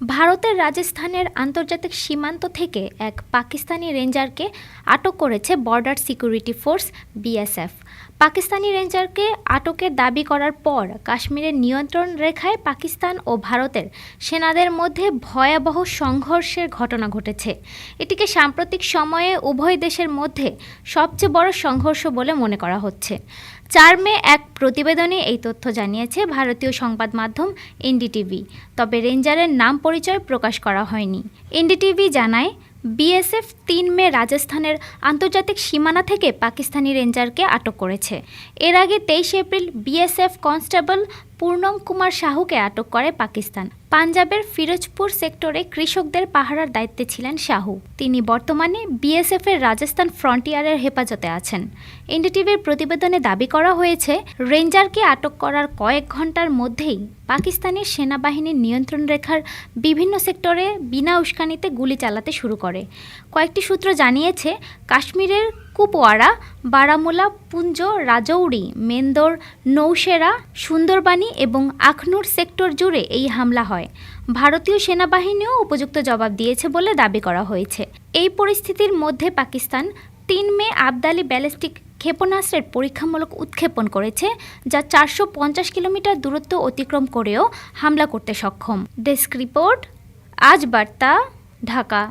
ভারতের রাজস্থানের আন্তর্জাতিক সীমান্ত থেকে এক পাকিস্তানি রেঞ্জারকে আটক করেছে border security force BSF. Pakistani রেঞ্জারকে আটকের দাবি করার পর কাশ্মীরের নিয়ন্ত্রণ রেখায় পাকিস্তান ও ভারতের সেনাদের মধ্যে ভয়াবহ সংঘর্ষের ঘটনা ঘটেছে। এটিকে সাম্প্রতিক সময়ে উভয় দেশের মধ্যে সবচেয়ে বড় সংঘর্ষ বলে মনে করা হচ্ছে। চার মে এক প্রতিবেদনে এই তথ্য জানিয়েছে ভারতীয় সংবাদ মাধ্যম এনডিটিভি। তবে রেঞ্জারের নাম পরিচয় প্রকাশ করা হয়নি। এনডিটিভি জানায় বিএসএফ তিন মে রাজস্থানের আন্তর্জাতিক সীমানা থেকে পাকিস্তানি রেঞ্জারকে আটক করেছে। এর আগে তেইশে April BSF constable Purnam Kumar সাহুকে আটক করে পাকিস্তান। পাঞ্জাবের ফিরোজপুর সেক্টরে কৃষকদের পাহারার দায়িত্বে ছিলেন শাহু। তিনি বর্তমানে বিএসএফ এর রাজস্থান ফ্রন্টিয়ারের হেফাজতে আছেন। এনডিটিভির প্রতিবেদনে দাবি করা হয়েছে, রেঞ্জারকে আটক করার কয়েক ঘণ্টার মধ্যেই পাকিস্তানের সেনাবাহিনীর নিয়ন্ত্রণ রেখার বিভিন্ন সেক্টরে বিনা উস্কানিতে গুলি চালাতে শুরু করে। কয়েকটি সূত্র জানিয়েছে, কাশ্মীরের কুপওয়ারা বারামুলা, পুঞ্জ রাজৌরি মেন্দর নৌশেরা সুন্দরবানি এবং আখনুর সেক্টর জুড়ে এই হামলা হয়। ভারতীয় সেনাবাহিনীও উপযুক্ত জবাব দিয়েছে বলে দাবি করা হয়েছে। এই পরিস্থিতির মধ্যে পাকিস্তান তিন মে আবদালি ব্যালিস্টিক ক্ষেপণাস্ত্রের পরীক্ষামূলক উৎক্ষেপণ করেছে, যা চারশো পঞ্চাশ কিলোমিটার দূরত্ব অতিক্রম করেও হামলা করতে সক্ষম। ডেস্ক রিপোর্ট, আজ বার্তা, ঢাকা।